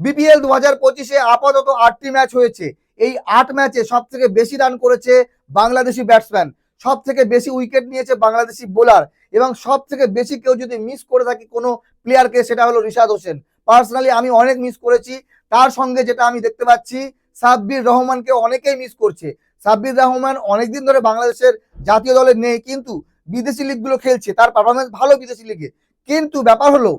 BPL দু হাজার পঁচিশে আপাতত আটটি ম্যাচ হয়েছে। এই আট ম্যাচে সব থেকে বেশি রান করেছে বাংলাদেশি ব্যাটসম্যান সব থেকে বেশি উইকেট নিয়েছে বাংলাদেশি বোলার এবং সব থেকে বেশি কেউ যদি মিস করে থাকি কোনো প্লেয়ারকে সেটা হলো রিশাদ হোসেন। পার্সোনালি আমি অনেক মিস করেছি, তার সঙ্গে যেটা আমি দেখতে পাচ্ছি, সাব্বির রহমানকে অনেকেই মিস করছে। সাব্বির রহমান অনেকদিন ধরে বাংলাদেশের জাতীয় দলে নেই, কিন্তু বিদেশি লিগগুলো খেলছে, তার পারফরমেন্স ভালো বিদেশি লিগে কিন্তু ব্যাপার হলো,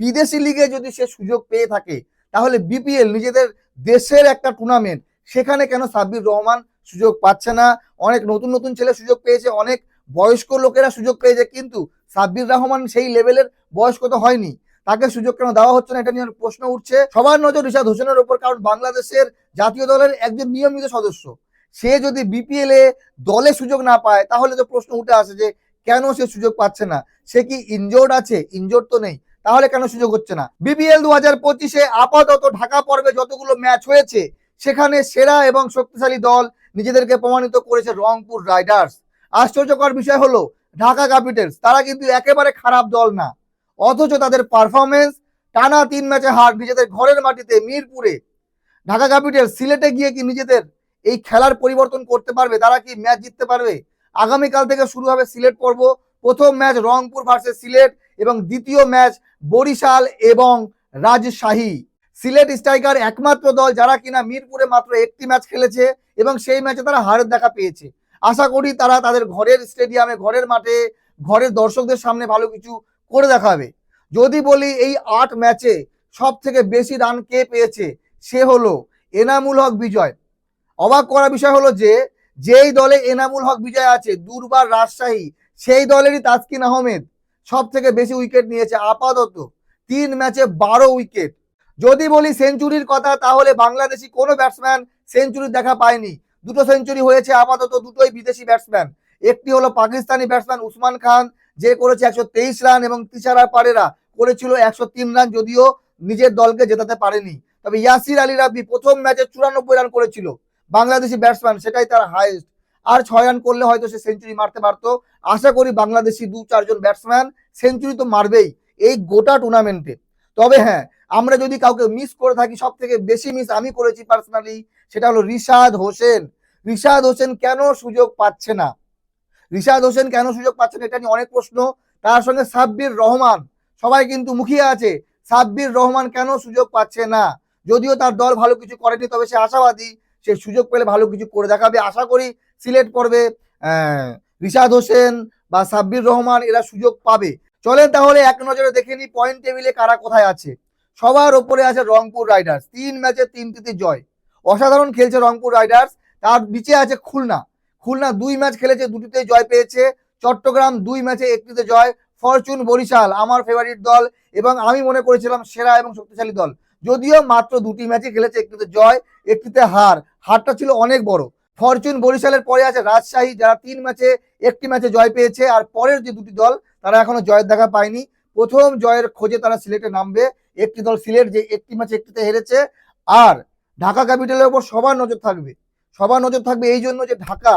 বিদেশি লিগে যদি সে সুযোগ পেয়ে থাকে তাহলে বিপিএল নিজেদের দেশের একটা টুর্নামেন্ট সেখানে কেন সাব্বির রহমান সুযোগ পাচ্ছে না? অনেক নতুন নতুন ছেলে সুযোগ পেয়েছে, অনেক বয়স্ক লোকেরা সুযোগ পেয়েছে, কিন্তু সাব্বির রহমান সেই লেভেলের বয়স্ক তো হয়নি। তাকে সুযোগ কেন দেওয়া হচ্ছে না এটা নিয়ে প্রশ্ন উঠছে। সবার নজর রিশাদ হোসেনের উপর, কারণ বাংলাদেশের জাতীয় দলের একজন নিয়মিত সদস্য। সে যদি বিপিএল এ দলে সুযোগ না পায়, তাহলে তো প্রশ্ন উঠে আসে যে কেন সে সুযোগ পাচ্ছে না? সে কি ইনজোর্ড আছে? ইনজোর্ড তো নেই। তাহলে কেন সুযোগ হচ্ছে না? বিপিএল দু হাজার পঁচিশে আপাতত ঢাকা পর্বে যতগুলো ম্যাচ হয়েছে, সেখানে সেরা এবং শক্তিশালী দল নিজেদেরকে প্রমাণিত করেছে রংপুর রাইডার্স। আশ্চর্যকর বিষয় হলো, ঢাকা ক্যাপিটালস, তারা কিন্তু একেবারে খারাপ দল না। অথচ তাদের পারফরমেন্স টানা তিন ম্যাচে হার নিজেদের ঘরের মাটিতে মিরপুরে। ঢাকা ক্যাপিটালস সিলেটে গিয়ে কি নিজেদের এই খেলার পরিবর্তন করতে পারবে? তারা কি ম্যাচ জিততে পারবে? আগামীকাল থেকে শুরু হবে সিলেট পর্ব। প্রথম ম্যাচ রংপুর ভার্সেস সিলেট। এবং দ্বিতীয় ম্যাচ বরিশাল এবং রাজশাহী। সিলেট স্ট্রাইকার একমাত্র দল যারা কিনা মিরপুরে মাত্র একটি ম্যাচ খেলেছে এবং সেই ম্যাচে তারা হারের দেখা পেয়েছে। আশা করি তারা তাদের ঘরের স্টেডিয়ামে, ঘরের মাঠে, ঘরের দর্শকদের সামনে ভালো কিছু করে দেখাবে। যদি বলি এই আট ম্যাচে সব থেকে বেশি রান কে পেয়েছে, সে হলো এনামুল হক বিজয়। অবাক করা বিষয় হলো যে, যেই দলে এনামুল হক বিজয় আছে, দুর্বার রাজশাহী, সেই দলেরই তাসকিন আহমেদ। সব থেকে বেশি উইকেট নিয়েছে আপাতত তিন ম্যাচে বারো উইকেট যদি বলি সেঞ্চুরির কথা, তাহলে বাংলাদেশি কোনো ব্যাটসম্যান সেঞ্চুরি দেখা পায়নি। দুটো সেঞ্চুরি হয়েছে আপাতত দুটোই বিদেশি ব্যাটসম্যান একটি হলো পাকিস্তানি ব্যাটসম্যান উসমান খান, যে করেছে একশো তেইশ রান এবং তিসারা পারেরা করেছিল একশো তিন রান যদিও নিজের দলকে জেতাতে পারেনি। তবে ইয়াসির আলী রাব্বি প্রথম ম্যাচে চুরানব্বই রান করেছিল। বাংলাদেশি ব্যাটসম্যান সেটাই তার হাইয়েস্ট আর ছয় রান করলে হয়তো সে সেঞ্চুরি মারতে পারতো। আশা করি বাংলাদেশি দু চারজন ব্যাটসম্যান সেঞ্চুরি তো মারবেই এই গোটা টুর্নামেন্টে তবে হ্যাঁ আমরা যদি কাউকে মিস করে থাকি সব থেকে বেশি মিস আমি করেছি পার্সোনালি সেটা হলো রিশাদ হোসেন। রিশাদ হোসেন কেন সুযোগ পাচ্ছে না? রিশাদ হোসেন কেন সুযোগ পাচ্ছে না, এটা নিয়ে অনেক প্রশ্ন। তার সঙ্গে সাব্বির রহমান, সবাই কিন্তু মুখিয়ে আছে, সাব্বির রহমান কেন সুযোগ পাচ্ছে না? যদিও তার দল ভালো কিছু করেনি, তবে সে আশাবাদী, সে সুযোগ পেলে ভালো কিছু করে দেখাবে। আশা করি সিলেট পর্বে আহ, রিশাদ হোসেন বা সাব্বির রহমান এরা সুযোগ পাবে। চলেন তাহলে এক নজরে দেখে নি পয়েন্ট টেবিলে কারা কোথায় আছে। সবার ওপরে আছে রংপুর রাইডার্স তিন ম্যাচে তিনটিতে জয়। অসাধারণ খেলছে রংপুর রাইডার্স তার নিচে আছে খুলনা। খুলনা দুই ম্যাচ খেলেছে দুটিতে জয় পেয়েছে। চট্টগ্রাম দুই ম্যাচে একটিতে জয়। ফরচুন বরিশাল আমার ফেভারিট দল এবং আমি মনে করেছিলাম সেরা এবং শক্তিশালী দল। যদিও মাত্র দুটি ম্যাচে খেলেছে একটিতে জয় একটিতে হার। হারটা ছিল অনেক বড়। ফরচুন বরিশালের পরে আছে রাজশাহী, যারা তিন ম্যাচে, একটি ম্যাচে জয় পেয়েছে, আর পরের যে দুটি দল, তারা এখনও জয়ের দেখা পায়নি। প্রথম জয়ের খোঁজে তারা সিলেটে নামবে। একটি দল সিলেট যে একটি ম্যাচে একটিতে হেরেছে। আর ঢাকা ক্যাপিটালের উপর সবার নজর থাকবে। সবার নজর থাকবে এই জন্য যে ঢাকা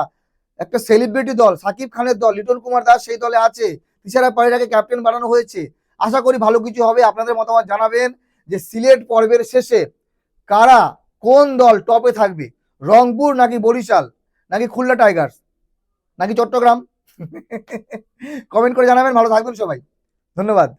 একটা সেলিব্রিটি দল, সাকিব খানের দল, লিটন কুমার দাস সেই দলে আছে। তিসারা পাড়িরাকে ক্যাপ্টেন বানানো হয়েছে। আশা করি ভালো কিছু হবে। আপনাদের মতামত জানাবেন যে সিলেট পর্বের শেষে কারা কোন দল টপে থাকবে? রংপুর নাকি বরিশাল? নাকি খুলনা টাইগার্স? নাকি চট্টগ্রাম? কমেন্ট করে জানাবেন, ভালো থাকবেন সবাই। ধন্যবাদ।